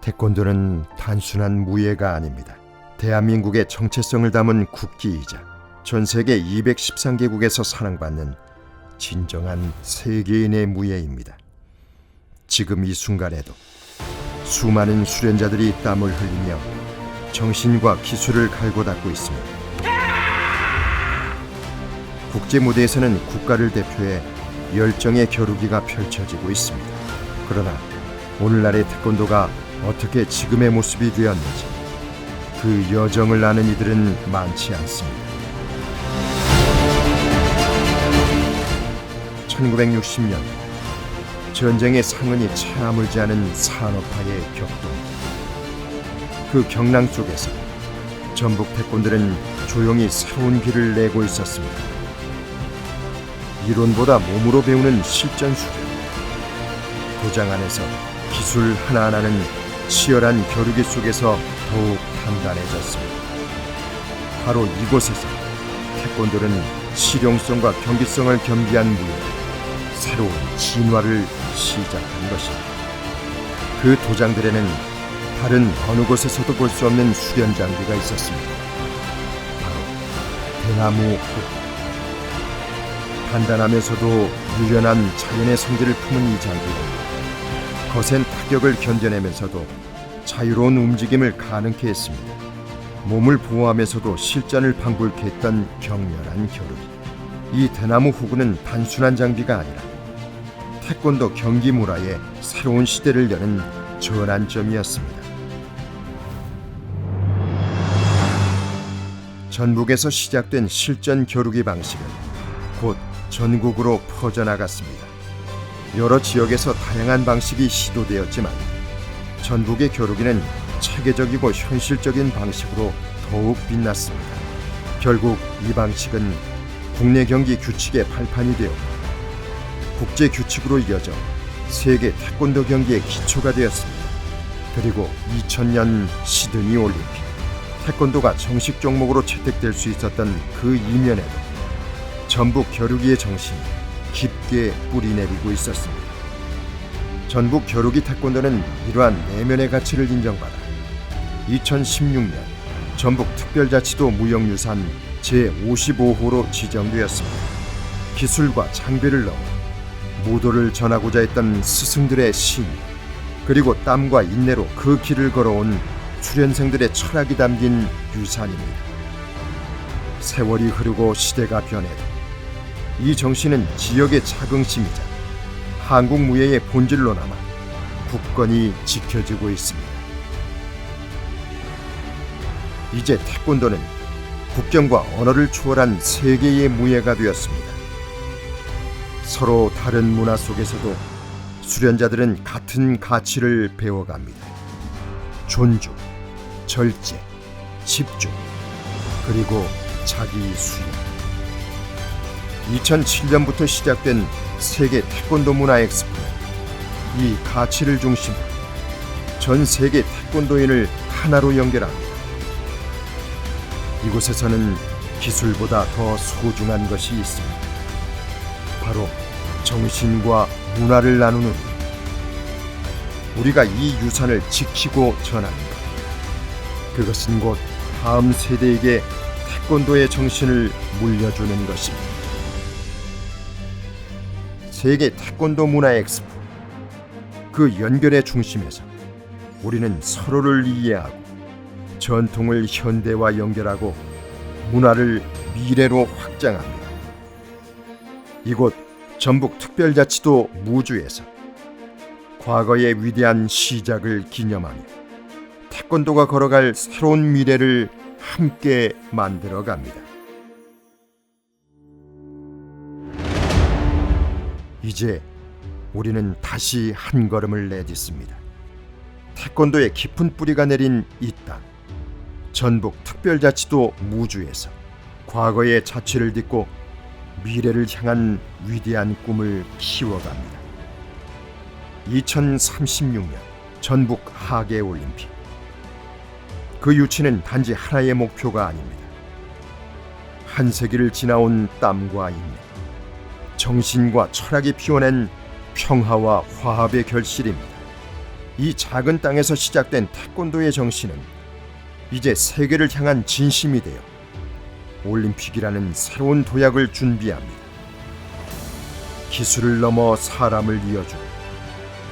태권도는 단순한 무예가 아닙니다. 대한민국의 정체성을 담은 국기이자 전 세계 213개국에서 사랑받는 진정한 세계인의 무예입니다. 지금 이 순간에도 수많은 수련자들이 땀을 흘리며 정신과 기술을 갈고 닦고 있습니다. 국제 무대에서는 국가를 대표해 열정의 겨루기가 펼쳐지고 있습니다. 그러나 오늘날의 태권도가 어떻게 지금의 모습이 되었는지 그 여정을 아는 이들은 많지 않습니다. 1960년 전쟁의 상흔이 채 아물지 않은 산업화의 격동 그 경랑 속에서 전북 태권들은 조용히 새로운 길을 내고 있었습니다. 이론보다 몸으로 배우는 실전 수련 도장 안에서 기술 하나하나는 치열한 겨루기 속에서 더욱 단단해졌습니다. 바로 이곳에서 태권도는 실용성과 경기성을 겸비한 무예로 새로운 진화를 시작한 것입니다. 그 도장들에는 다른 어느 곳에서도 볼 수 없는 수련 장비가 있었습니다. 바로 대나무 호. 단단하면서도 유연한 자연의 성질을 품은 이 장비는 거센 타격을 견뎌내면서도 자유로운 움직임을 가능케 했습니다. 몸을 보호하면서도 실전을 방불케 했던 격렬한 겨루기. 이 대나무 호구는 단순한 장비가 아니라 태권도 경기 문화의 새로운 시대를 여는 전환점이었습니다. 전북에서 시작된 실전 겨루기 방식은 곧 전국으로 퍼져나갔습니다. 여러 지역에서 다양한 방식이 시도되었지만 전북의 겨루기는 체계적이고 현실적인 방식으로 더욱 빛났습니다. 결국 이 방식은 국내 경기 규칙의 발판이 되어 국제 규칙으로 이어져 세계 태권도 경기의 기초가 되었습니다. 그리고 2000년 시드니 올림픽 태권도가 정식 종목으로 채택될 수 있었던 그 이면에도 전북 겨루기의 정신이 깊게 뿌리내리고 있었습니다. 전북 겨루기 태권도는 이러한 내면의 가치를 인정받아 2016년 전북 특별자치도 무형유산 제55호로 지정되었습니다. 기술과 장비를 넘어 무도를 전하고자 했던 스승들의 신 그리고 땀과 인내로 그 길을 걸어온 수련생들의 철학이 담긴 유산입니다. 세월이 흐르고 시대가 변해도 이 정신은 지역의 자긍심이자 한국 무예의 본질로 남아 굳건히 지켜지고 있습니다. 이제 태권도는 국경과 언어를 초월한 세계의 무예가 되었습니다. 서로 다른 문화 속에서도 수련자들은 같은 가치를 배워갑니다. 존중, 절제, 집중, 그리고 자기 수용. 2007년부터 시작된 세계 태권도 문화 엑스포는 이 가치를 중심으로 전 세계 태권도인을 하나로 연결합니다. 이곳에서는 기술보다 더 소중한 것이 있습니다. 바로 정신과 문화를 나누는 일. 우리가 이 유산을 지키고 전합니다. 그것은 곧 다음 세대에게 태권도의 정신을 물려주는 것입니다. 세계 태권도 문화 엑스포 그 연결의 중심에서 우리는 서로를 이해하고 전통을 현대와 연결하고 문화를 미래로 확장합니다. 이곳 전북 특별자치도 무주에서 과거의 위대한 시작을 기념하며 태권도가 걸어갈 새로운 미래를 함께 만들어 갑니다. 이제 우리는 다시 한 걸음을 내딛습니다. 태권도의 깊은 뿌리가 내린 이 땅, 전북 특별자치도 무주에서 과거의 자취를 딛고 미래를 향한 위대한 꿈을 키워갑니다. 2036년 전북 하계 올림픽. 그 유치는 단지 하나의 목표가 아닙니다. 한 세기를 지나온 땀과 인내, 정신과 철학이 피워낸 평화와 화합의 결실입니다. 이 작은 땅에서 시작된 태권도의 정신은 이제 세계를 향한 진심이 되어 올림픽이라는 새로운 도약을 준비합니다. 기술을 넘어 사람을 이어주고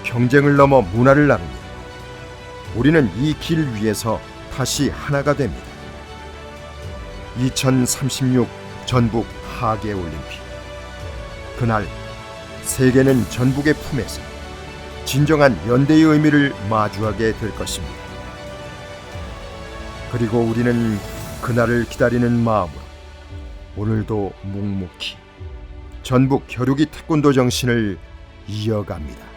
경쟁을 넘어 문화를 나눕니다. 우리는 이 길 위에서 다시 하나가 됩니다. 2036 전북 하계 올림픽. 그날 세계는 전북의 품에서 진정한 연대의 의미를 마주하게 될 것입니다. 그리고 우리는 그날을 기다리는 마음으로 오늘도 묵묵히 전북 겨루기 태권도 정신을 이어갑니다.